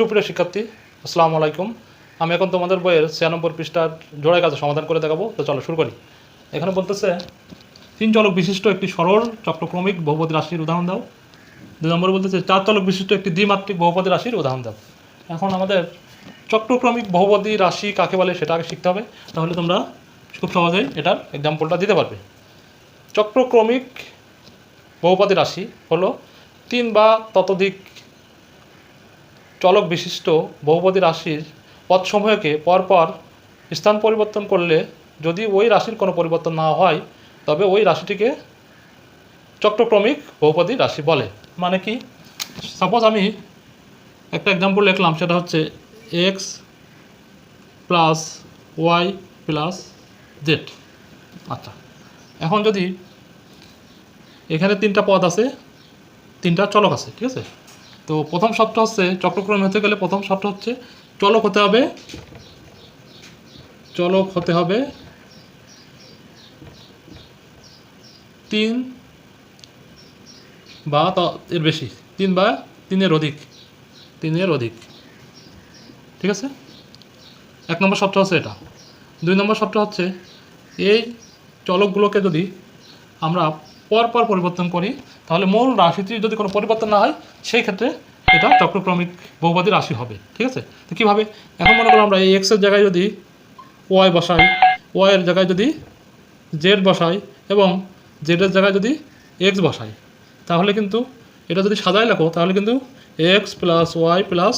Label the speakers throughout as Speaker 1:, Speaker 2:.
Speaker 1: সুপ্রিয় শিক্ষার্থী, আসসালামু আলাইকুম। আমি এখন তোমাদের বইয়ের ছিয়ানব্বই পৃষ্ঠার জোড়ায় কাজে সমাধান করে দেখাবো। তো চলো শুরু করি। এখানে বলতেছে, তিন চলক বিশিষ্ট একটি সরল চক্রক্রমিক বহুপদী রাশির উদাহরণ দাও। দুই নম্বর বলতেছে, চার চলক বিশিষ্ট একটি দ্বিমাত্রিক বহুপদী রাশির উদাহরণ দাও। এখন আমাদের চক্রক্রমিক বহুপদী রাশি কাকে বলে সেটা আগে শিখতে হবে, তাহলে তোমরা খুব সহজেই এটার এক্সাম্পলটা দিতে পারবে। চক্রক্রমিক বহুপদী রাশি হলো তিন বা ততোধিক চলক বিশিষ্ট বহুপদী রাশির পথসমূহকে পরপর স্থান পরিবর্তন করলে যদি ওই রাশির কোনো পরিবর্তন না হয়, তবে ওই রাশিটিকে চক্রক্রমিক বহুপদী রাশি বলে। মানে কি? সাপোজ আমি একটা এক্সাম্পল লিখলাম, সেটা হচ্ছে X plus Y plus Z আচ্ছা এখন যদি এখানে তিনটা পদ আছে, তিনটা চলক আছে, ঠিক আছে? তো প্রথম শর্তটা হচ্ছে, চক্রক্রমে হতে গেলে প্রথম শর্ত হচ্ছে চলক হতে হবে। চলক হতে হবে তিন বা এর বেশি, তিন বা তিনের অধিক তিনের অধিক। ঠিক আছে? এক নম্বর শর্ত হচ্ছে এটা। দুই নম্বর শর্ত হচ্ছে, এই চলকগুলোকে যদি আমরা পরপর পরিবর্তন করি তাহলে মূল রাশিটির যদি কোনো পরিবর্তন না হয়, সেই ক্ষেত্রে এটা চক্রক্রমিক বহুপদী রাশি হবে, ঠিক আছে? তো কীভাবে? এখন মনে করো আমরা এই এক্সের জায়গায় যদি ওয়াই বসাই ওয়াইয়ের জায়গায় যদি জেড বসাই এবং জেডের জায়গায় যদি এক্স বসাই, তাহলে কিন্তু এটা যদি সাজায় লেখো তাহলে কিন্তু এক্স প্লাস ওয়াই প্লাস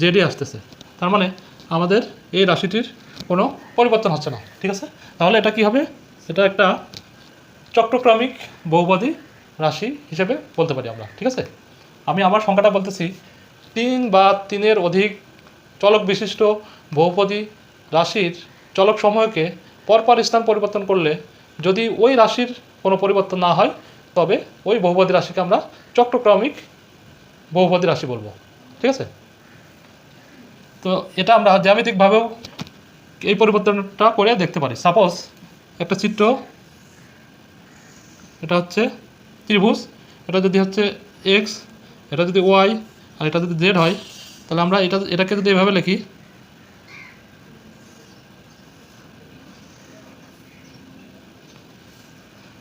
Speaker 1: জেডই আসতেছে। তার মানে আমাদের এই রাশিটির কোনো পরিবর্তন হচ্ছে না, ঠিক আছে? তাহলে এটা কি হবে? এটা একটা চক্রক্রমিক বহুপদী রাশি হিসেবে বলতে পারি আমরা, ঠিক আছে? আমি আমার সংখ্যাটা বলতেছি, তিন বা তিনের অধিক চলক বিশিষ্ট বহুপদী রাশির চলক সমূহকে পরপর স্থান পরিবর্তন করলে যদি ওই রাশির কোনো পরিবর্তন না হয়, তবে ওই বহুপদী রাশিকে আমরা চক্রক্রমিক বহুপদী রাশি বলব, ঠিক আছে? তো এটা আমরা জ্যামিতিকভাবেও এই পরিবর্তনটা করে দেখতে পারি। সাপোজ একটা চিত্র, এটা হচ্ছে ত্রিভুজ, এটা যদি হচ্ছে এক্স এটা যদি ওয়াই আর এটা যদি জেড হয়, তাহলে আমরা এটা, এটাকে যদি এভাবে লিখি,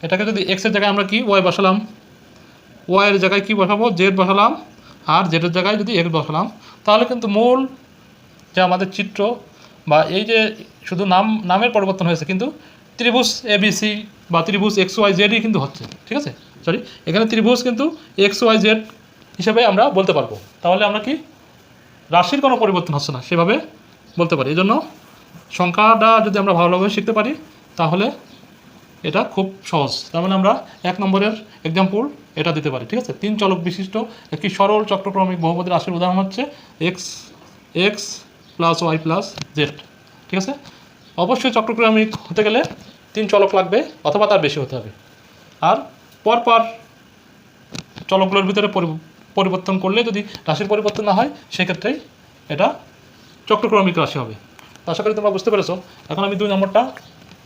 Speaker 1: এটাকে যদি এক্সের জায়গায় আমরা কি ওয়াই বসালাম ওয়াইয়ের জায়গায় কি বসাবো জেড বসালাম, আর জেডের জায়গায় যদি এক্স বসালাম, তাহলে কিন্তু মূল যে আমাদের চিত্র, বা এই যে শুধু নাম, নামের পরিবর্তন হয়েছে, কিন্তু ত্রিভুজ এবিসি বা ত্রিভুজ এক্স ওয়াই জেডই কিন্তু হচ্ছে, ঠিক আছে? সরি এখানে ত্রিভুজ কিন্তু এক্স ওয়াই জেড হিসেবে আমরা বলতে পারব। তাহলে আমরা কি? রাশির কোনো পরিবর্তন হচ্ছে না, সেভাবে বলতে পারি। এই জন্য সংখ্যাটা যদি আমরা ভালোভাবে শিখতে পারি, তাহলে এটা খুব সহজ। তার মানে আমরা এক নম্বরের এক্সাম্পল এটা দিতে পারি, ঠিক আছে? তিন চলক বিশিষ্ট একটি সরল চক্রক্রমিক বহুপদী রাশির উদাহরণ হচ্ছে X X plus Y plus Z ঠিক আছে? অবশ্যই চক্রক্রমিক হতে গেলে তিন চলক লাগবে, অথবা তার বেশি হতে হবে। আর পরপর চলকগুলোর ভিতরে পরিবর্তন করলে যদি রাশির পরিবর্তন না হয় সেক্ষেত্রেই এটা চক্রক্রমিক রাশি হবে। আশা করি তোমরা বুঝতে পেরেছ। এখন আমি দুই নম্বরটা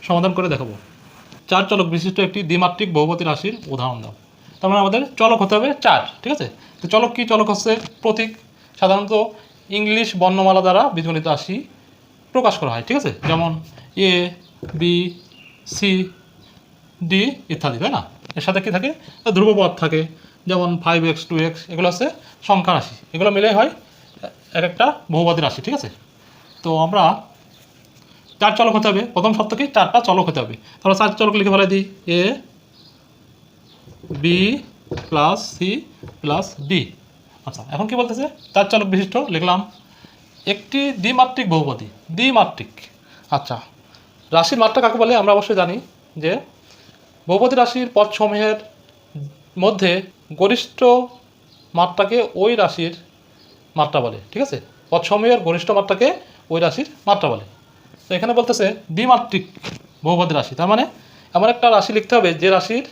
Speaker 1: সমাধান করে দেখাবো। চার চলক বিশিষ্ট একটি দ্বিমাত্রিক বহুপতি রাশির উদাহরণ দাও। তার মানে আমাদের চলক হতে হবে চার, ঠিক আছে? তো চলক কি? চলক হচ্ছে প্রতীক। সাধারণত ইংলিশ বর্ণমালা দ্বারা বীজগণিত রাশি প্রকাশ করা হয়, ঠিক আছে? যেমন এ বি সি ডি ইত্যাদি, তাই না? এর সাথে কি থাকে? ধ্রুবপদ থাকে। যেমন ফাইভ এক্স টু এক্স এগুলো হচ্ছে সংখ্যা রাশি। এগুলো মিলে হয় এক একটা বহুবাদী রাশি, ঠিক আছে? তো আমরা চার চলক হতে হবে। প্রথম সপ্তাহে চারটা চলক হতে হবে। তাহলে চার চলক লিখে ফেলে দিই। A B plus C plus D আচ্ছা এখন কি বলতেছে? চার চলক বিশিষ্ট, লিখলাম। একটি দ্বিমাত্রিক বহুপদী। দ্বিমাত্রিক। আচ্ছা রাশির মাত্রা কাকে বলে? আমরা অবশ্যই জানি যে বহুপদী রাশির পদসমূহের মধ্যে গরিষ্ঠ মাত্রাকে ওই রাশির মাত্রা বলে, ঠিক আছে? পদসমূহের গরিষ্ঠ মাত্রাকে ওই রাশির মাত্রা বলে। তো এখানে বলতেছে দ্বিমাত্রিক বহুপদী রাশি, তার মানে এমন একটা রাশি লিখতে হবে যে রাশির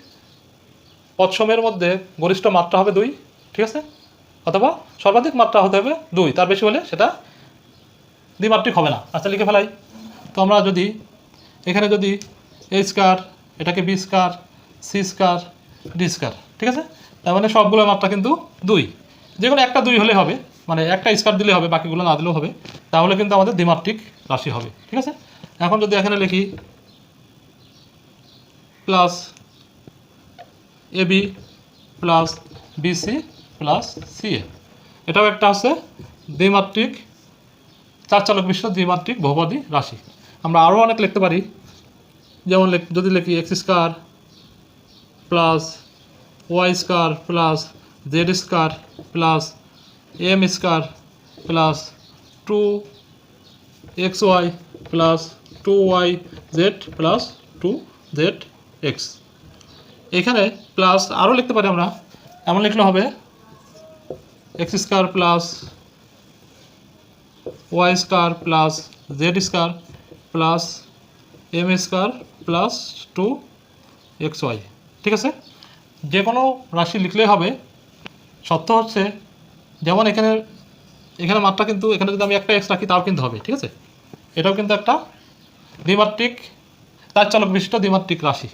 Speaker 1: পদসমূহের মধ্যে গরিষ্ঠ মাত্রা হবে দুই, ঠিক আছে? অথবা সর্বাধিক মাত্রা হতে হবে দুই, তার বেশি হলে সেটা দ্বিমাত্রিক হবে না। আচ্ছা লিখে ফেলাই। তো আমরা যদি এখানে যদি এ স্কার এটাকে বি স্কার সি স্কার ডি স্কার ঠিক আছে? তার মানে সবগুলো মাত্রা কিন্তু দুই। যে কোনো একটা দুই হলে হবে মানে একটা স্কোয়ার দিলে হবে, বাকিগুলো না দিলেও হবে, তাহলে কিন্তু আমাদের দ্বিমাত্রিক রাশি হবে, ঠিক আছে? এখন যদি এখানে লিখি plus A B plus BC plus CA এটাও একটা আছে দ্বিমাত্রিক চার চালক বিশ্ব দ্বিমাত্রিক বহুপদী রাশি। আমরা আরও অনেক লিখতে পারি। যেমন যদি লিখি X square plus Y square plus Z square plus M square plus two X Y plus two Y Z plus two Z X এখানে প্লাস আরও লিখতে পারি আমরা। এমন লিখলে হবে X square plus Y square plus Z square plus M square plus two X Y ঠিক আছে? যে কোনো রাশি লিখলেই হবে। সত্য হচ্ছে, যেমন এখানে এখানে মাত্রা কিন্তু, এখানে যদি আমি একটা এক্স রাখি, তাও কিন্তু হবে, ঠিক আছে? এটাও কিন্তু একটা দ্বিমাত্রিক, তার চালক বিশিষ্ট দ্বিমাত্রিক রাশি।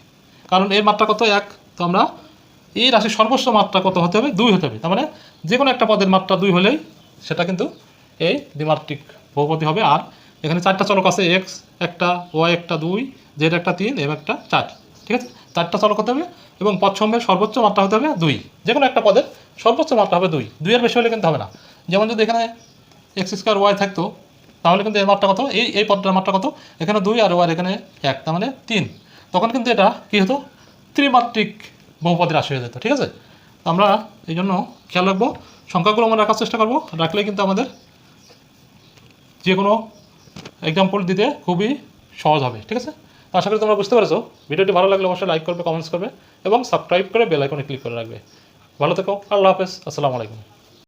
Speaker 1: কারণ এর মাত্রা কত? এক। তো আমরা এই রাশির সর্বোচ্চ মাত্রা কত হতে হবে? দুই হতে হবে। তার মানে যে কোনো একটা পদের মাত্রা দুই হলেই সেটা কিন্তু এই দ্বিমাত্রিক বহুপদী হবে। আর এখানে চারটা চলক আছে এক্স একটা ওয়াই একটা, দুই জেড একটা, তিন এবং একটা, চার, ঠিক আছে? চারটা চলক হতে হবে এবং পদসমূহের সর্বোচ্চ মাত্রা হতে হবে দুই যে কোনো একটা পদের সর্বোচ্চ মাত্রা হবে দুই দুইয়ের বেশি হলে কিন্তু হবে না। যেমন যদি এখানে এক্স স্কোয়ার ওয়াই থাকতো, তাহলে কিন্তু এর মাত্রা কত? এই এই পদটার মাত্রা কত? এখানে দুই আর ওয়ার এখানে এক, তার মানে তিন। তখন কিন্তু এটা কী হতো? ত্রিমাত্রিক বহুপদের রাশি হয়ে যেত, ঠিক আছে? আমরা এই জন্য খেয়াল রাখব, সংখ্যাগুলো আমরা রাখার চেষ্টা করব। রাখলে কিন্তু আমাদের যে কোনো এক্সাম্পল দিতে খুবই সহজ হবে, ঠিক আছে? আশা করি তোমরা বুঝতে পারছ। ভিডিওটি ভালো লাগলে অবশ্যই লাইক করবে কমেন্টস করবে এবং সাবস্ক্রাইব করে বেল আইকনে ক্লিক করে রাখবে। ভালো থেকো, আল্লাহ হাফেজ, আসসালামু আলাইকুম।